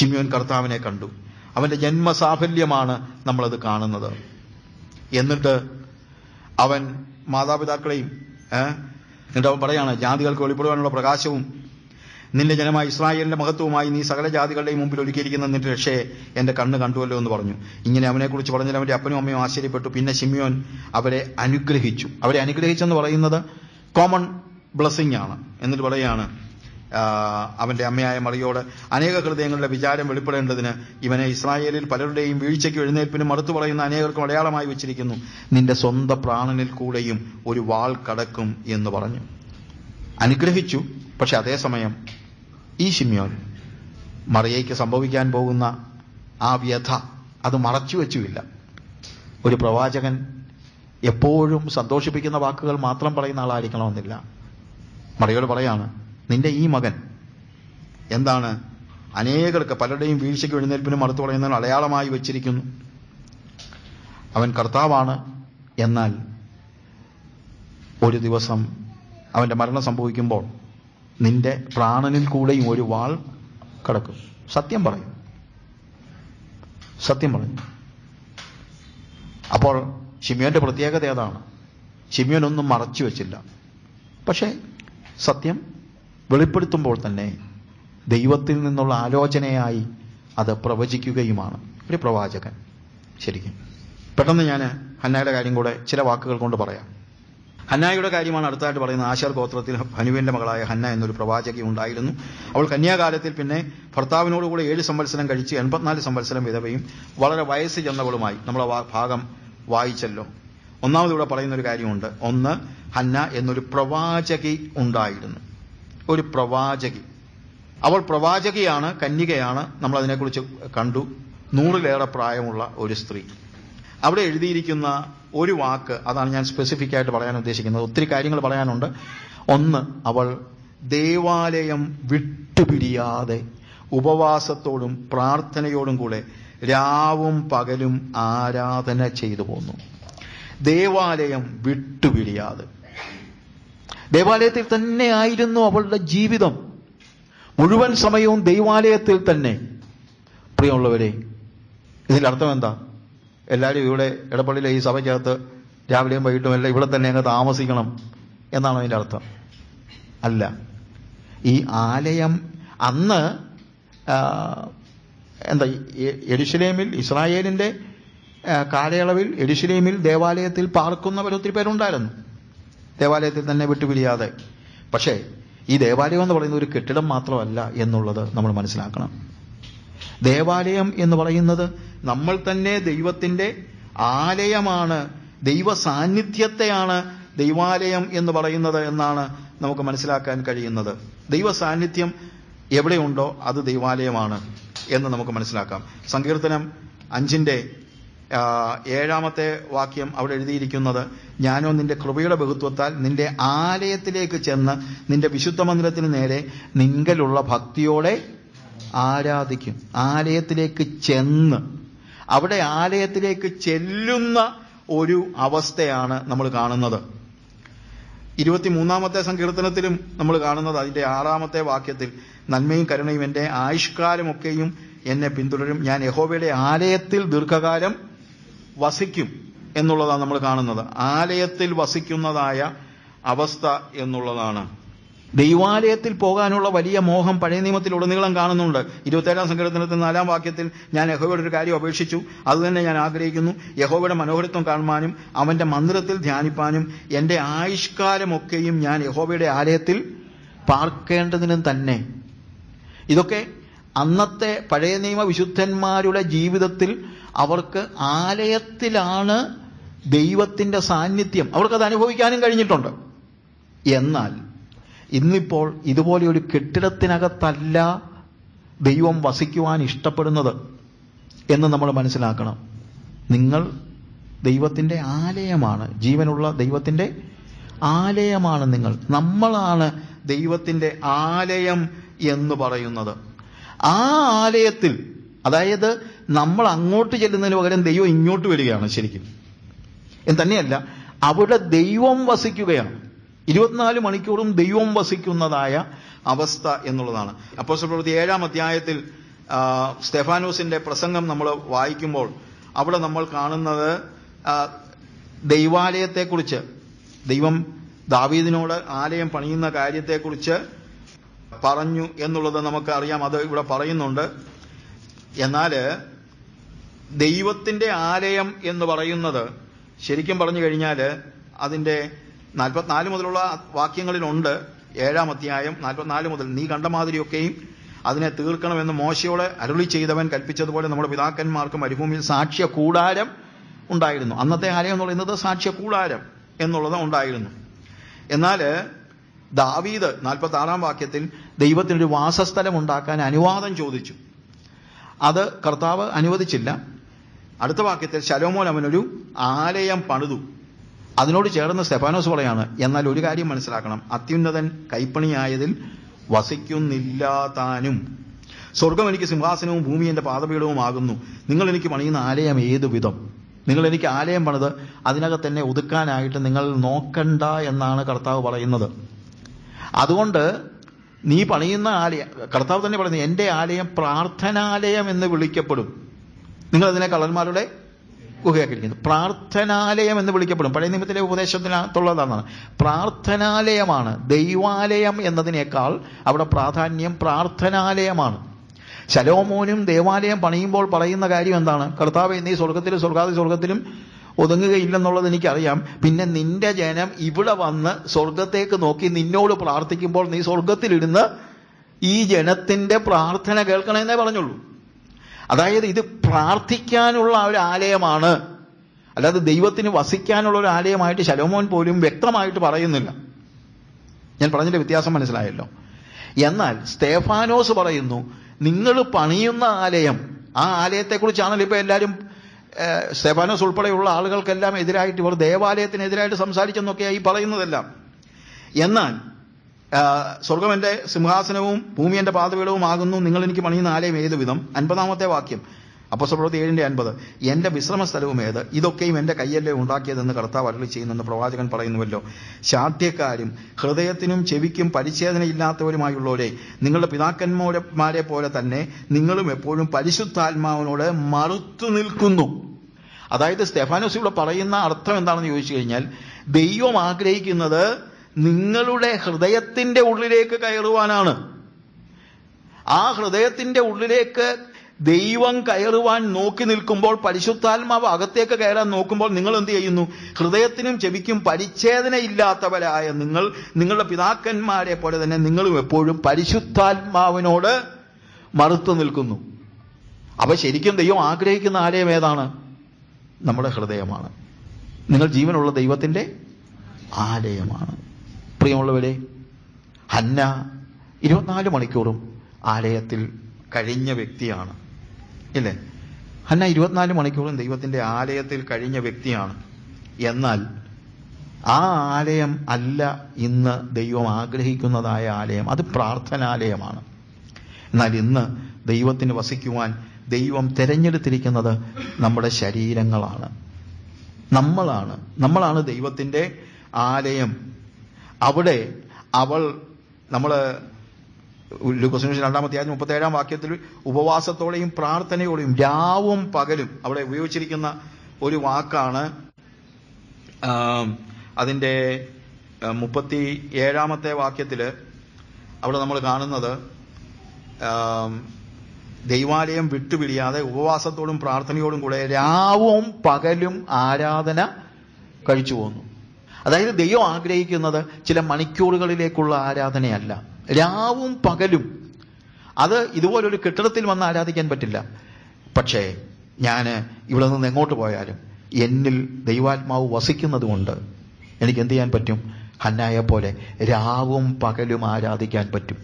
ഷിമിയോൻ കർത്താവിനെ കണ്ടു. അവന്റെ ജന്മസാഫല്യമാണ് നമ്മളത് കാണുന്നത്. എന്നിട്ട് അവൻ മാതാപിതാക്കളെയും എന്നിട്ട് അവൻ പറയാണ് ജാതികൾക്ക് വെളിപ്പെടുവാനുള്ള പ്രകാശവും നിന്റെ ജനമായ ഇസ്രായേലിന്റെ മഹത്വവുമായി നീ സകല ജാതികളുടെയും മുമ്പിൽ ഒരുക്കിയിരിക്കുന്ന നിന്റെ രക്ഷയെ എന്റെ കണ്ണ് കണ്ടുവല്ലോ എന്ന് പറഞ്ഞു. ഇങ്ങനെ അവനെക്കുറിച്ച് പറഞ്ഞാൽ അവന്റെ അപ്പനും അമ്മയും ആശ്ചര്യപ്പെട്ടു. പിന്നെ ഷിമിയോൻ അവരെ അനുഗ്രഹിച്ചു. അവരെ അനുഗ്രഹിച്ചെന്ന് പറയുന്നത് കോമൺ ബ്ലസ്സിംഗ് ആണ്. എന്നിട്ട് പറയാണ് ആ, അവന്റെ അമ്മയായ മറിയോട് അനേക ഹൃദയങ്ങളുടെ വിചാരം വെളിപ്പെടേണ്ടതിന് ഇവനെ ഇസ്രായേലിൽ പലരുടെയും വീഴ്ചയ്ക്ക് എഴുന്നേൽപ്പിനും മറുത്തു പറയുന്ന അനേകർക്കും അടയാളമായി വെച്ചിരിക്കുന്നു. നിന്റെ സ്വന്തം പ്രാണനിൽ കൂടെയും ഒരു വാൾ കടക്കും എന്ന് പറഞ്ഞു. അനുഗ്രഹിച്ചു. പക്ഷെ അതേസമയം ഈ ഷിമ്യോൻ മറിയയ്ക്ക് സംഭവിക്കാൻ പോകുന്ന ആ വ്യഥ അത് മറച്ചു വെച്ചുമില്ല. ഒരു പ്രവാചകൻ എപ്പോഴും സന്തോഷിപ്പിക്കുന്ന വാക്കുകൾ മാത്രം പറയുന്ന ആളായിരിക്കണമെന്നില്ല. മറിയോട് പറയാണ് നിന്റെ ഈ മകൻ. എന്താണ്? അനേകർക്ക് പലരുടെയും വീഴ്ചയ്ക്ക് എഴുന്നേൽപ്പിനും മറുത്തു പറയുന്നതിന് അടയാളമായി വെച്ചിരിക്കുന്നു. അവൻ കർത്താവാണ് എന്നാൽ ഒരു ദിവസം അവന്റെ മരണം സംഭവിക്കുമ്പോൾ നിന്റെ പ്രാണനിൽ കൂടെയും ഒരു വാൾ കടക്കും. സത്യം പറയും. സത്യം പറയും. അപ്പോൾ ഷിമിയോന്റെ പ്രത്യേകത ഏതാണ്? ഷിമിയോൻ ഒന്നും മറച്ചു വെച്ചില്ല. പക്ഷേ സത്യം വെളിപ്പെടുത്തുമ്പോൾ തന്നെ ദൈവത്തിൽ നിന്നുള്ള ആലോചനയായി അത് പ്രവചിക്കുകയുമാണ്. ഒരു പ്രവാചകൻ. ശരിക്കും. പെട്ടെന്ന് ഞാൻ ഹന്നായുടെ കാര്യം കൂടെ ചില വാക്കുകൾ കൊണ്ട് പറയാം. ഹന്നായുടെ കാര്യമാണ് അടുത്തായിട്ട് പറയുന്നത്. ആശാർ ഗോത്രത്തിൽ ഹനുവിന്റെ മകളായ ഹന്ന എന്നൊരു പ്രവാചകി ഉണ്ടായിരുന്നു. അവൾ കന്യാകാലത്തിൽ പിന്നെ ഭർത്താവിനോടുകൂടെ ഏഴ് സംവത്സരം കഴിച്ച് എൺപത്തിനാല് സംവത്സരം വിധവയും വളരെ വയസ്സ് ചെന്നവളുമായി. നമ്മൾ ഭാഗം വായിച്ചല്ലോ. ഒന്നാമത് ഇവിടെ പറയുന്ന ഒരു കാര്യമുണ്ട്. ഒന്ന് ഹന്ന എന്നൊരു പ്രവാചകി ഉണ്ടായിരുന്നു. ഒരു പ്രവാചകി. അവൾ പ്രവാചകിയാണ് കന്യകയാണ്. നമ്മൾ അതിനെക്കുറിച്ച് കണ്ടു. നൂറിലേറെ പ്രായമുള്ള ഒരു സ്ത്രീ. അവിടെ എഴുതിയിരിക്കുന്ന ഒരു വാക്ക് അതാണ് ഞാൻ സ്പെസിഫിക് ആയിട്ട് പറയാൻ ഉദ്ദേശിക്കുന്നത്. ഒത്തിരി കാര്യങ്ങൾ പറയാനുണ്ട്. ഒന്ന് അവൾ ദേവാലയം വിട്ടുപിരിയാതെ ഉപവാസത്തോടും പ്രാർത്ഥനയോടും കൂടെ രാവും പകലും ആരാധന ചെയ്തു പോന്നു. ദേവാലയം വിട്ടുപിരിയാതെ. ദേവാലയത്തിൽ തന്നെ ആയിരുന്നു അവളുടെ ജീവിതം. മുഴുവൻ സമയവും ദൈവാലയത്തിൽ തന്നെ. പ്രിയമുള്ളവരെ ഇതിൽ അർത്ഥം എന്താ? എല്ലാവരും ഇവിടെ ഇടപ്പള്ളിയിലെ ഈ സഭയ്ക്കകത്ത് രാവിലെയും വൈകിട്ടും എല്ലാം ഇവിടെ തന്നെ അങ്ങ് താമസിക്കണം എന്നാണ് അതിന്റെ അർത്ഥം. അല്ല ഈ ആലയം അന്ന് എന്താ എഡിഷലേമിൽ ഇസ്രായേലിന്റെ കാലയളവിൽ എഡിഷലേമിൽ ദേവാലയത്തിൽ പാർക്കുന്നവർ ഒത്തിരി പേരുണ്ടായിരുന്നു. ദേവാലയത്തിൽ തന്നെ വിട്ടുപിരിയാതെ. പക്ഷേ ഈ ദേവാലയം എന്ന് പറയുന്ന ഒരു കെട്ടിടം മാത്രമല്ല എന്നുള്ളത് നമ്മൾ മനസ്സിലാക്കണം. ദേവാലയം എന്ന് പറയുന്നത് നമ്മൾ തന്നെ ദൈവത്തിന്റെ ആലയമാണ് ദൈവ സാന്നിധ്യത്തെയാണ് ദൈവാലയം എന്ന് പറയുന്നത് എന്നാണ് നമുക്ക് മനസ്സിലാക്കാൻ കഴിയുന്നത്. ദൈവ സാന്നിധ്യം എവിടെയുണ്ടോ അത് ദൈവാലയമാണ് എന്ന് നമുക്ക് മനസ്സിലാക്കാം. സങ്കീർത്തനം അഞ്ചിന്റെ ആ, ഏഴാമത്തെ വാക്യം അവിടെ എഴുതിയിരിക്കുന്നത് ഞാനോ നിന്റെ കൃപയുടെ ബഹുത്വത്താൽ നിന്റെ ആലയത്തിലേക്ക് ചെന്ന് നിന്റെ വിശുദ്ധ മന്ദിരത്തിന് നേരെ നിങ്കലുള്ള ഭക്തിയോടെ ആരാധിക്കും. ആലയത്തിലേക്ക് ചെന്ന് അവിടെ ആലയത്തിലേക്ക് ചെല്ലുന്ന ഒരു അവസ്ഥയാണ് നമ്മൾ കാണുന്നത്. ഇരുപത്തിമൂന്നാമത്തെ സങ്കീർത്തനത്തിലും നമ്മൾ കാണുന്നത് അതിന്റെ ആറാമത്തെ വാക്യത്തിൽ നന്മയും കരുണയും എന്റെ ആയുഷ്കാലമൊക്കെയും എന്നെ പിന്തുടരും. ഞാൻ യഹോവയുടെ ആലയത്തിൽ ദീർഘകാലം വസിക്കും എന്നുള്ളതാണ് നമ്മൾ കാണുന്നത്. ആലയത്തിൽ വസിക്കുന്നതായ അവസ്ഥ എന്നുള്ളതാണ്. ദൈവാലയത്തിൽ പോകാനുള്ള വലിയ മോഹം പഴയ നിയമത്തിൽ ഉടനീളം കാണുന്നുണ്ട്. ഇരുപത്തേഴാം സങ്കീർത്തനത്തിൽ നാലാം വാക്യത്തിൽ ഞാൻ യഹോയുടെ ഒരു കാര്യം അപേക്ഷിച്ചു. അതുതന്നെ ഞാൻ ആഗ്രഹിക്കുന്നു. യഹോയുടെ മനോഹരത്വം കാണുവാനും അവന്റെ മന്ദിരത്തിൽ ധ്യാനിപ്പാനും എന്റെ ആയുഷ്കാലമൊക്കെയും ഞാൻ യഹോവയുടെ ആലയത്തിൽ പാർക്കേണ്ടതിനും തന്നെ. ഇതൊക്കെ അന്നത്തെ പഴയ നിയമ വിശുദ്ധന്മാരുടെ ജീവിതത്തിൽ അവർക്ക് ആലയത്തിലാണ് ദൈവത്തിന്റെ സാന്നിധ്യം. അവർക്കത് അനുഭവിക്കാനും കഴിഞ്ഞിട്ടുണ്ട്. എന്നാൽ ഇന്നിപ്പോൾ ഇതുപോലെ ഒരു കെട്ടിടത്തിനകത്തല്ല ദൈവം വസിക്കുവാൻ ഇഷ്ടപ്പെടുന്നത് എന്ന് നമ്മൾ മനസ്സിലാക്കണം. നിങ്ങൾ ദൈവത്തിന്റെ ആലയമാണ് ജീവനുള്ള ദൈവത്തിന്റെ ആലയമാണ് നിങ്ങൾ. നമ്മളാണ് ദൈവത്തിന്റെ ആലയം എന്ന് പറയുന്നത്. ആ ആലയത്തിൽ അതായത് നമ്മൾ അങ്ങോട്ട് ചെല്ലുന്നതിന് പകരം ദൈവം ഇങ്ങോട്ട് വരികയാണ് ശരിക്കും. എന്ന് തന്നെയല്ല അവിടെ ദൈവം വസിക്കുകയാണ്. ഇരുപത്തിനാല് മണിക്കൂറും ദൈവം വസിക്കുന്നതായ അവസ്ഥ എന്നുള്ളതാണ്. അപ്പോൾ പ്രവൃത്തി ഏഴാം അധ്യായത്തിൽ സ്റ്റെഫാനോസിന്റെ പ്രസംഗം നമ്മൾ വായിക്കുമ്പോൾ അവിടെ നമ്മൾ കാണുന്നത് ദൈവാലയത്തെക്കുറിച്ച് ദൈവം ദാവീദിനോട് ആലയം പണിയുന്ന കാര്യത്തെക്കുറിച്ച് പറഞ്ഞു എന്നുള്ളത് നമുക്ക് അറിയാം. അത് ഇവിടെ പറയുന്നുണ്ട്. എന്നാൽ ദൈവത്തിന്റെ ആലയം എന്ന് പറയുന്നത് ശരിക്കും പറഞ്ഞു കഴിഞ്ഞാൽ അതിന്റെ നാൽപ്പത്തിനാല് മുതലുള്ള വാക്യങ്ങളിലുണ്ട്. ഏഴാം അധ്യായം നാൽപ്പത്തിനാല് മുതൽ നീ കണ്ട മാതിരിയൊക്കെയും അതിനെ തീർക്കണമെന്ന് മോശയോടെ അരുളി ചെയ്തവൻ കൽപ്പിച്ചതുപോലെ നമ്മുടെ പിതാക്കന്മാർക്ക് മരുഭൂമിയിൽ സാക്ഷ്യ കൂടാരം ഉണ്ടായിരുന്നു. അന്നത്തെ ആലയം എന്ന് പറയുന്നത് സാക്ഷ്യ കൂടാരം എന്നുള്ളത് ഉണ്ടായിരുന്നു. എന്നാൽ ദാവീദ് നാൽപ്പത്തി ആറാം വാക്യത്തിൽ ദൈവത്തിനൊരു വാസസ്ഥലം ഉണ്ടാക്കാൻ അനുവാദം ചോദിച്ചു. അത് കർത്താവ് അനുവദിച്ചില്ല. അടുത്ത വാക്യത്തിൽ ശലോമോൻ അവനൊരു ആലയം പണിതു. അതിനോട് ചേർന്ന് സ്തെഫാനോസ് പറയാണ് എന്നാൽ ഒരു കാര്യം മനസ്സിലാക്കണം. അത്യുന്നതൻ കൈപ്പണിയായതിൽ വസിക്കുന്നില്ല താനും. സ്വർഗം എനിക്ക് സിംഹാസനവും ഭൂമി എന്റെ പാദപീഠവുമാകുന്നു നിങ്ങൾ എനിക്ക് പണിയുന്ന ആലയം ഏതു വിധം? നിങ്ങൾ എനിക്ക് ആലയം പണിത് അതിനകത്ത് തന്നെ ഒതുക്കാനായിട്ട് നിങ്ങൾ നോക്കണ്ട എന്നാണ് കർത്താവ് പറയുന്നത്. അതുകൊണ്ട് നീ പണിയുന്ന ആലയം കർത്താവ് തന്നെ പറയുന്നത് എന്റെ ആലയം പ്രാർത്ഥനാലയം എന്ന് വിളിക്കപ്പെടും. നിങ്ങൾ അതിനെ കള്ളന്മാരുടെ ഗുഹയാക്കിയിരിക്കുന്നു പ്രാർത്ഥനാലയം എന്ന് വിളിക്കപ്പെടും. പഴയ നിയമത്തിലെ ഉപദേശത്തിനകത്തുള്ളതാണ്. പ്രാർത്ഥനാലയമാണ്. ദൈവാലയം എന്നതിനേക്കാൾ അവിടെ പ്രാധാന്യം പ്രാർത്ഥനാലയമാണ്. ശലോമോനും ദേവാലയം പണിയുമ്പോൾ പറയുന്ന കാര്യം എന്താണ്? കർത്താവ് നീ സ്വർഗത്തിലും സ്വർഗാതി സ്വർഗത്തിലും ഒതുങ്ങുകയില്ലെന്നുള്ളത് എനിക്കറിയാം. പിന്നെ നിന്റെ ജനം ഇവിടെ വന്ന് സ്വർഗത്തേക്ക് നോക്കി നിന്നോട് പ്രാർത്ഥിക്കുമ്പോൾ നീ സ്വർഗത്തിലിരുന്ന് ഈ ജനത്തിന്റെ പ്രാർത്ഥന കേൾക്കണമെന്നേ പറഞ്ഞുള്ളൂ. അതായത് ഇത് പ്രാർത്ഥിക്കാനുള്ള ഒരു ആലയമാണ്. അല്ലാതെ ദൈവത്തിന് വസിക്കാനുള്ള ഒരു ആലയമായിട്ട് ശലോമോൻ പോലും വ്യക്തമായിട്ട് പറയുന്നില്ല. ഞാൻ പറഞ്ഞിട്ട് വ്യത്യാസം മനസ്സിലായല്ലോ. എന്നാൽ സ്തേഫാനോസ് പറയുന്നു നിങ്ങൾ പണിയുന്ന ആലയം ആ ആലയത്തെക്കുറിച്ചാണല്ലോ ഇപ്പൊ എല്ലാവരും ഏഹ്, ഉൾപ്പെടെയുള്ള ആളുകൾക്കെല്ലാം എതിരായിട്ട് ഇവർ ദേവാലയത്തിനെതിരായിട്ട് സംസാരിച്ചെന്നൊക്കെയായി പറയുന്നതെല്ലാം. എന്നാൽ സ്വർഗമെന്റെ സിംഹാസനവും ഭൂമി എന്റെ പാതപീഠവും ആകുന്നു നിങ്ങൾ എനിക്ക് പണിയുന്ന ആലയം ഏത് വിധം അൻപതാമത്തെ വാക്യം. അപ്പസ്വപ്രവൃത്തി ഏഴിന്റെ അൻപത്. എന്റെ വിശ്രമ സ്ഥലവും ഏത്? ഇതൊക്കെയും എന്റെ കയ്യല്ലേ ഉണ്ടാക്കിയതെന്ന് കർത്താവ് അരളി ചെയ്യുന്നെന്ന് പ്രവാചകൻ പറയുന്നുവല്ലോ. ശാഠ്യക്കാരും ഹൃദയത്തിനും ചെവിക്കും പരിച്ഛേദനയില്ലാത്തവരുമായുള്ളവരെ നിങ്ങളുടെ പിതാക്കന്മാരെ പോലെ തന്നെ നിങ്ങളും എപ്പോഴും പരിശുദ്ധാത്മാവിനോട് മറുത്തു നിൽക്കുന്നു. അതായത് സ്റ്റെഫാനോസ് ഇവിടെ പറയുന്ന അർത്ഥം എന്താണെന്ന് ചോദിച്ചു കഴിഞ്ഞാൽ ദൈവം ആഗ്രഹിക്കുന്നത് നിങ്ങളുടെ ഹൃദയത്തിന്റെ ഉള്ളിലേക്ക് കയറുവാനാണ്. ആ ഹൃദയത്തിന്റെ ഉള്ളിലേക്ക് ദൈവം കയറുവാൻ നോക്കി നിൽക്കുമ്പോൾ പരിശുദ്ധാത്മാവ് അകത്തേക്ക് കയറാൻ നോക്കുമ്പോൾ നിങ്ങൾ എന്ത് ചെയ്യുന്നു? ഹൃദയത്തിനും ചെവിക്കും പരിച്ഛേദനയില്ലാത്തവരായ നിങ്ങൾ നിങ്ങളുടെ പിതാക്കന്മാരെ പോലെ തന്നെ നിങ്ങളും എപ്പോഴും പരിശുദ്ധാത്മാവിനോട് മറുത്തു നിൽക്കുന്നു. അപ്പൊ ശരിക്കും ദൈവം ആഗ്രഹിക്കുന്ന ആലയം ഏതാണ്? നമ്മുടെ ഹൃദയമാണ്. നിങ്ങൾ ജീവനുള്ള ദൈവത്തിന്റെ ആലയമാണ്. പ്രിയമുള്ളവരെ ഹന്ന ഇരുപത്തിനാല് മണിക്കൂറും ആലയത്തിൽ കഴിഞ്ഞ വ്യക്തിയാണ്. ഇല്ലേ? ഹന്ന ഇരുപത്തിനാല് മണിക്കൂറും ദൈവത്തിന്റെ ആലയത്തിൽ കഴിഞ്ഞ വ്യക്തിയാണ്. എന്നാൽ ആ ആലയം അല്ല ഇന്ന് ദൈവം ആഗ്രഹിക്കുന്നതായ ആലയം. അത് പ്രാർത്ഥനാലയമാണ്. എന്നാൽ ഇന്ന് ദൈവത്തിന് വസിക്കുവാൻ ദൈവം തിരഞ്ഞെടുത്തിരിക്കുന്നത് നമ്മുടെ ശരീരങ്ങളാണ്. നമ്മളാണ്. നമ്മളാണ് ദൈവത്തിന്റെ ആലയം. അവിടെ അവൾ നമ്മൾ ലുക്കോസിന് രണ്ടാമത്തെ ആദ്യം മുപ്പത്തേഴാം വാക്യത്തിൽ ഉപവാസത്തോടെയും പ്രാർത്ഥനയോടെയും രാവും പകലും അവിടെ ഉപയോഗിച്ചിരിക്കുന്ന ഒരു വാക്കാണ് അതിന്റെ മുപ്പത്തി ഏഴാമത്തെ വാക്യത്തിൽ അവിടെ നമ്മൾ കാണുന്നത് ദൈവാലയം വിട്ടുപിടിയാതെ ഉപവാസത്തോടും പ്രാർത്ഥനയോടും കൂടെ രാവും പകലും ആരാധന കഴിച്ചു പോന്നു. അതായത് ദൈവം ആഗ്രഹിക്കുന്നത് ചില മണിക്കൂറുകളിലേക്കുള്ള ആരാധനയല്ല. രാവും പകലും. അത് ഇതുപോലൊരു കെട്ടിടത്തിൽ വന്ന് ആരാധിക്കാൻ പറ്റില്ല. പക്ഷേ ഞാൻ ഇവിടെ നിന്ന് എങ്ങോട്ട് പോയാലും എന്നിൽ ദൈവാത്മാവ് വസിക്കുന്നത് കൊണ്ട് എനിക്ക് എന്ത് ചെയ്യാൻ പറ്റും? ഹന്നായെ പോലെ രാവും പകലും ആരാധിക്കാൻ പറ്റും.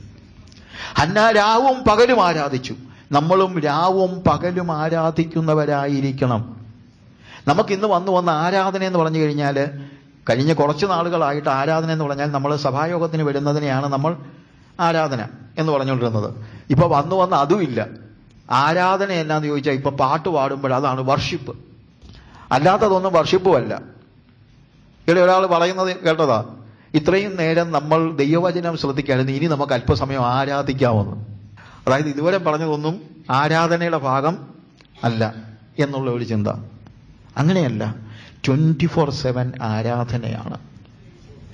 ഹന്ന രാവും പകലും ആരാധിച്ചു. നമ്മളും രാവും പകലും ആരാധിക്കുന്നവരായിരിക്കണം. നമുക്ക് ഇന്ന് വന്നു വന്ന ആരാധന എന്ന് പറഞ്ഞു കഴിഞ്ഞാൽ കഴിഞ്ഞ കുറച്ച് നാളുകളായിട്ട് ആരാധന എന്ന് പറഞ്ഞാൽ നമ്മൾ സഭായോഗത്തിന് വരുന്നതിനെയാണ് നമ്മൾ ആരാധന എന്ന് പറഞ്ഞുകൊണ്ടിരുന്നത്. ഇപ്പൊ വന്നു വന്ന അതുമില്ല ആരാധന എന്നാന്ന് ചോദിച്ചാൽ ഇപ്പൊ പാട്ട് പാടുമ്പോൾ അതാണ് വർഷിപ്പ് അല്ലാത്തതൊന്നും വർഷിപ്പുമല്ല ഇവിടെ ഒരാൾ പറയുന്നത് കേട്ടതാ ഇത്രയും നേരം നമ്മൾ ദൈവവചനം ശ്രദ്ധിക്കായിരുന്നു ഇനി നമുക്ക് അല്പസമയം ആരാധിക്കാമെന്ന് അതായത് ഇതുവരെ പറഞ്ഞതൊന്നും ആരാധനയുടെ ഭാഗം അല്ല എന്നുള്ള ഒരു ചിന്ത. അങ്ങനെയല്ല ട്വന്റി ഫോർ സെവൻ ആരാധനയാണ്.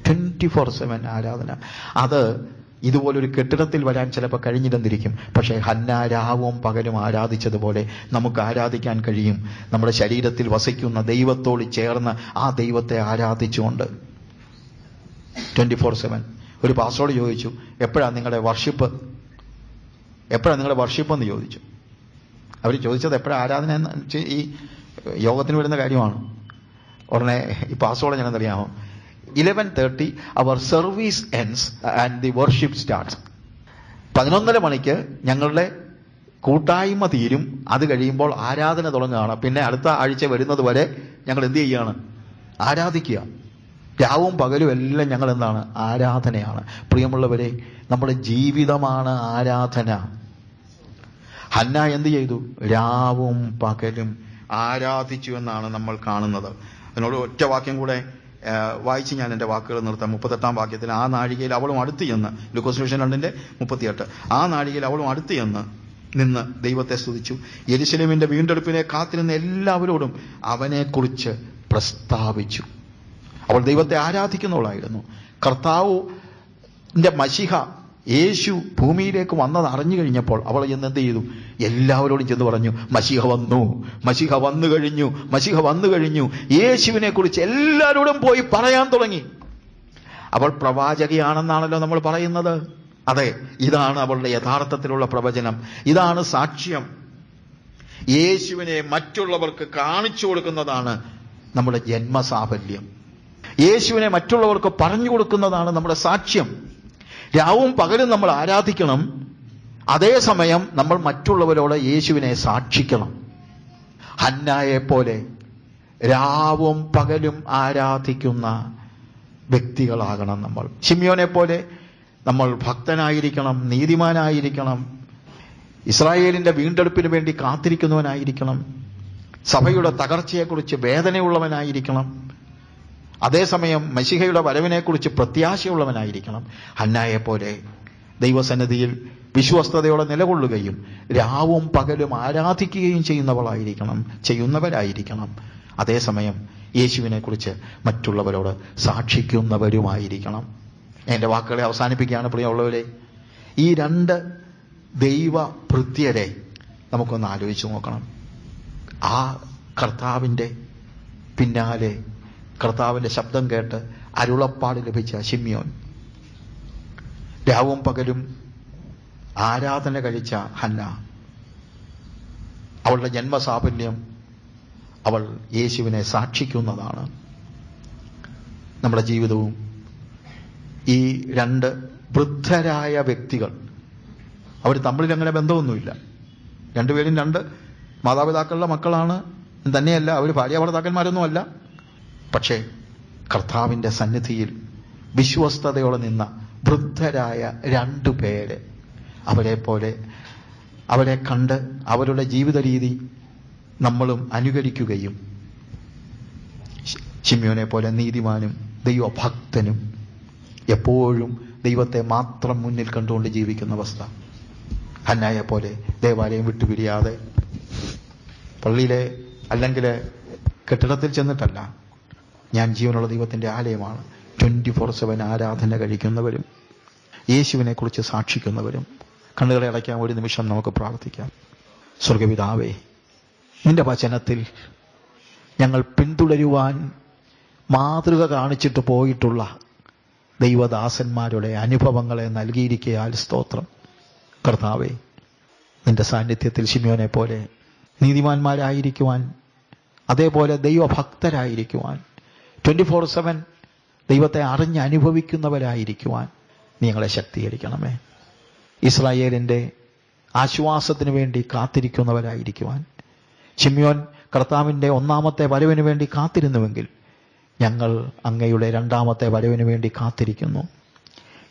ട്വന്റി ഫോർ സെവൻ ആരാധന. അത് ഇതുപോലൊരു കെട്ടിടത്തിൽ വരാൻ ചിലപ്പോൾ കഴിഞ്ഞിരുന്നിരിക്കും. പക്ഷേ ഹന്ന രാവും പകലും ആരാധിച്ചതുപോലെ നമുക്ക് ആരാധിക്കാൻ കഴിയും. നമ്മുടെ ശരീരത്തിൽ വസിക്കുന്ന ദൈവത്തോട് ചേർന്ന് ആ ദൈവത്തെ ആരാധിച്ചുകൊണ്ട്. ട്വന്റി ഫോർ സെവൻ ഒരു പാസ്റ്റോട് ചോദിച്ചു എപ്പോഴാണ് നിങ്ങളുടെ വർഷിപ്പ് എപ്പോഴാണ് നിങ്ങളുടെ വർഷിപ്പ് എന്ന് ചോദിച്ചു. അവർ ചോദിച്ചത് എപ്പോഴാണ് ആരാധന എന്ന് ഈ യോഗത്തിന് വരുന്ന കാര്യമാണ്. ഉടനെ ഈ ഞാൻ അറിയാമോ eleven our service ends and the worship start പതിനൊന്നര മണിക്ക് ഞങ്ങളുടെ കൂട്ടായ്മ തീരും. അത് കഴിയുമ്പോൾ ആരാധന തുടങ്ങുകയാണ്. പിന്നെ അടുത്ത ആഴ്ച വരുന്നത് വരെ ഞങ്ങൾ എന്ത് ചെയ്യുകയാണ്? ആരാധിക്കുക. രാവും പകലും എല്ലാം ഞങ്ങൾ എന്താണ്? ആരാധനയാണ്. പ്രിയമുള്ളവരെ നമ്മുടെ ജീവിതമാണ് ആരാധന. ഹന്ന എന്ത് ചെയ്തു? രാവും പകലും ആരാധിച്ചു എന്നാണ് നമ്മൾ കാണുന്നത്. അതിനോട് ഒറ്റ വാക്യം കൂടെ വായിച്ച് ഞാൻ എന്റെ വാക്കുകൾ നിർത്താം. മുപ്പത്തെട്ടാം വാക്യത്തിൽ ആ നാഴികയിൽ അവളും അടുത്ത് ചെന്ന് ലുക്കോസ്ലൂഷൻ രണ്ടിന്റെ മുപ്പത്തിയെട്ട് ആ നാഴികയിൽ അവളും അടുത്ത് ചെന്ന് നിന്ന് ദൈവത്തെ സ്തുതിച്ചു. യെരുശലേമിന്റെ വീണ്ടെടുപ്പിനെ കാത്തിരുന്ന എല്ലാവരോടും അവനെക്കുറിച്ച് പ്രസ്താവിച്ചു. അവൾ ദൈവത്തെ ആരാധിക്കുന്നവളായിരുന്നു. കർത്താവ് മഷിഹ യേശു ഭൂമിയിലേക്ക് വന്നത് അറിഞ്ഞു കഴിഞ്ഞപ്പോൾ അവൾ ചെന്ന് എന്ത് ചെയ്തു? എല്ലാവരോടും ചെന്ന് പറഞ്ഞു മഷിഹ വന്നു മഷിഹ വന്നു കഴിഞ്ഞു മഷിഹ വന്നു കഴിഞ്ഞു. യേശുവിനെ കുറിച്ച് എല്ലാവരോടും പോയി പറയാൻ തുടങ്ങി. അവൾ പ്രവാചകയാണെന്നാണല്ലോ നമ്മൾ പറയുന്നത്. അതെ ഇതാണ് അവളുടെ യഥാർത്ഥത്തിലുള്ള പ്രവചനം. ഇതാണ് സാക്ഷ്യം. യേശുവിനെ മറ്റുള്ളവർക്ക് കാണിച്ചു കൊടുക്കുന്നതാണ് നമ്മുടെ ജന്മസാഫല്യം. യേശുവിനെ മറ്റുള്ളവർക്ക് പറഞ്ഞു കൊടുക്കുന്നതാണ് നമ്മുടെ സാക്ഷ്യം. രാവും പകലും നമ്മൾ ആരാധിക്കണം അതേസമയം നമ്മൾ മറ്റുള്ളവരോട് യേശുവിനെ സാക്ഷിക്കണം. ഹന്നായെ പോലെ രാവും പകലും ആരാധിക്കുന്ന വ്യക്തികളാകണം നമ്മൾ. ഷിമിയോനെ പോലെ നമ്മൾ ഭക്തനായിരിക്കണം നീതിമാനായിരിക്കണം ഇസ്രായേലിന്റെ വീണ്ടെടുപ്പിന് വേണ്ടി കാത്തിരിക്കുന്നവനായിരിക്കണം സഭയുടെ തകർച്ചയെക്കുറിച്ച് വേദനയുള്ളവനായിരിക്കണം അതേസമയം മഷിഹയുടെ വരവിനെക്കുറിച്ച് പ്രത്യാശയുള്ളവനായിരിക്കണം. ഹന്നായെ പോലെ ദൈവസന്നിധിയിൽ വിശ്വസ്തയോടെ നിലകൊള്ളുകയും രാവും പകലും ആരാധിക്കുകയും ചെയ്യുന്നവളായിരിക്കണം ചെയ്യുന്നവരായിരിക്കണം. അതേസമയം യേശുവിനെക്കുറിച്ച് മറ്റുള്ളവരോട് സാക്ഷിക്കുന്നവരുമായിരിക്കണം. എന്റെ വാക്കുകളെ അവസാനിപ്പിക്കുകയാണ് പ്രിയമുള്ളവരെ. ഈ രണ്ട് ദൈവ ഭൃത്യരെ നമുക്കൊന്ന് ആലോചിച്ച് നോക്കണം. ആ കർത്താവിന്റെ പിന്നാലെ കർത്താവിന്റെ ശബ്ദം കേട്ട് അരുളപ്പാട് ലഭിച്ച ശിമ്യോൻ. രാവും പകലും ആരാധന കഴിച്ച ഹന്ന അവളുടെ ജന്മസാഫല്യം അവൾ യേശുവിനെ സാക്ഷിക്കുന്നതാണ്. നമ്മുടെ ജീവിതവും ഈ രണ്ട് വൃദ്ധരായ വ്യക്തികൾ അവർ തമ്മിൽ അങ്ങനെ ബന്ധമൊന്നുമില്ല. രണ്ടുപേരും രണ്ട് മാതാപിതാക്കളുടെ മക്കളാണ് തന്നെയല്ല അവർ ഭാര്യ ഭർത്താക്കന്മാരൊന്നുമല്ല. പക്ഷേ കർത്താവിന്റെ സന്നിധിയിൽ വിശ്വസ്തയോടെ നിന്ന വൃദ്ധരായ രണ്ടു പേര് അവരെ പോലെ അവരെ കണ്ട് അവരുടെ ജീവിത രീതി നമ്മളും അനുകരിക്കുകയും ചിമ്മിയോനെ പോലെ നീതിമാനും ദൈവഭക്തനും എപ്പോഴും ദൈവത്തെ മാത്രം മുന്നിൽ കണ്ടുകൊണ്ട് ജീവിക്കുന്ന അവസ്ഥ. ഹന്നായെ പോലെ ദേവാലയം വിട്ടുപിരിയാതെ പള്ളിയിലെ അല്ലെങ്കിൽ കെട്ടിടത്തിൽ ചെന്നിട്ടല്ല. ഞാൻ ജീവനുള്ള ദൈവത്തിന്റെ ആലയമാണ്. ട്വന്റി ഫോർ സെവൻ ആരാധന കഴിക്കുന്നവരും യേശുവിനെക്കുറിച്ച് സാക്ഷിക്കുന്നവരും കണ്ണുകളെ അടയ്ക്കാൻ ഒരു നിമിഷം നമുക്ക് പ്രാർത്ഥിക്കാം. സ്വർഗപിതാവേ നിന്റെ വചനത്തിൽ ഞങ്ങൾ പിന്തുടരുവാൻ മാതൃക കാണിച്ചിട്ട് പോയിട്ടുള്ള ദൈവദാസന്മാരുടെ അനുഭവങ്ങളെ നൽകിയിരിക്കയാൽ സ്തോത്രം. കർത്താവേ നിന്റെ സാന്നിധ്യത്തിൽ ശിമ്യോനെ പോലെ നീതിമാന്മാരായിരിക്കുവാൻ അതേപോലെ ദൈവഭക്തരായിരിക്കുവാൻ ട്വന്റി ഫോർ സെവൻ ദൈവത്തെ അറിഞ്ഞ് അനുഭവിക്കുന്നവരായിരിക്കുവാൻ നീ ഞങ്ങളെ ശക്തീകരിക്കണമേ. ഇസ്രായേലിന്റെ ആശ്വാസത്തിന് വേണ്ടി കാത്തിരിക്കുന്നവരായിരിക്കുവാൻ. ചിമ്യോൻ കർത്താവിന്റെ ഒന്നാമത്തെ വരവിന് വേണ്ടി കാത്തിരുന്നുവെങ്കിൽ ഞങ്ങൾ അങ്ങയുടെ രണ്ടാമത്തെ വരവിന് വേണ്ടി കാത്തിരിക്കുന്നു.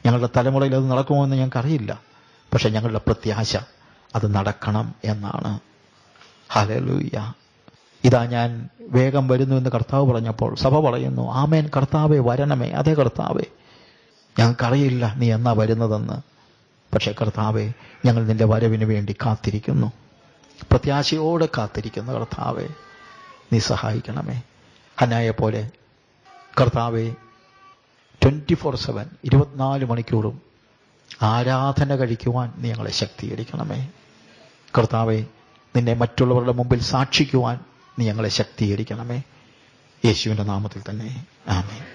ഞങ്ങളുടെ തലമുറയിൽ അത് നടക്കുമോ എന്ന് ഞങ്ങൾക്കറിയില്ല. പക്ഷെ ഞങ്ങളുടെ പ്രത്യാശ അത് നടക്കണം എന്നാണ്. ഹലലൂയ്യ ഇതാ ഞാൻ വേഗം വരുന്നു എന്ന് കർത്താവ് പറഞ്ഞപ്പോൾ സഭ പറയുന്നു ആമേൻ കർത്താവേ വരണമേ അതേ കർത്താവെ. ഞങ്ങൾക്കറിയില്ല നീ എന്നാ വരുന്നതെന്ന്. പക്ഷെ കർത്താവെ ഞങ്ങൾ നിന്റെ വരവിന് വേണ്ടി കാത്തിരിക്കുന്നു. പ്രത്യാശയോടെ കാത്തിരിക്കുന്ന കർത്താവെ നീ സഹായിക്കണമേ. ഹനായെ പോലെ കർത്താവെ ട്വന്റി ഫോർ സെവൻ ഇരുപത്തിനാല് മണിക്കൂറും ആരാധന കഴിക്കുവാൻ നീ ഞങ്ങളെ ശക്തീകരിക്കണമേ. കർത്താവെ നിന്നെ മറ്റുള്ളവരുടെ മുമ്പിൽ സാക്ഷിക്കുവാൻ നീ ഞങ്ങളെ ശക്തീകരിക്കണമേ. യേശുവിന്റെ നാമത്തിൽ തന്നെ. ആമേ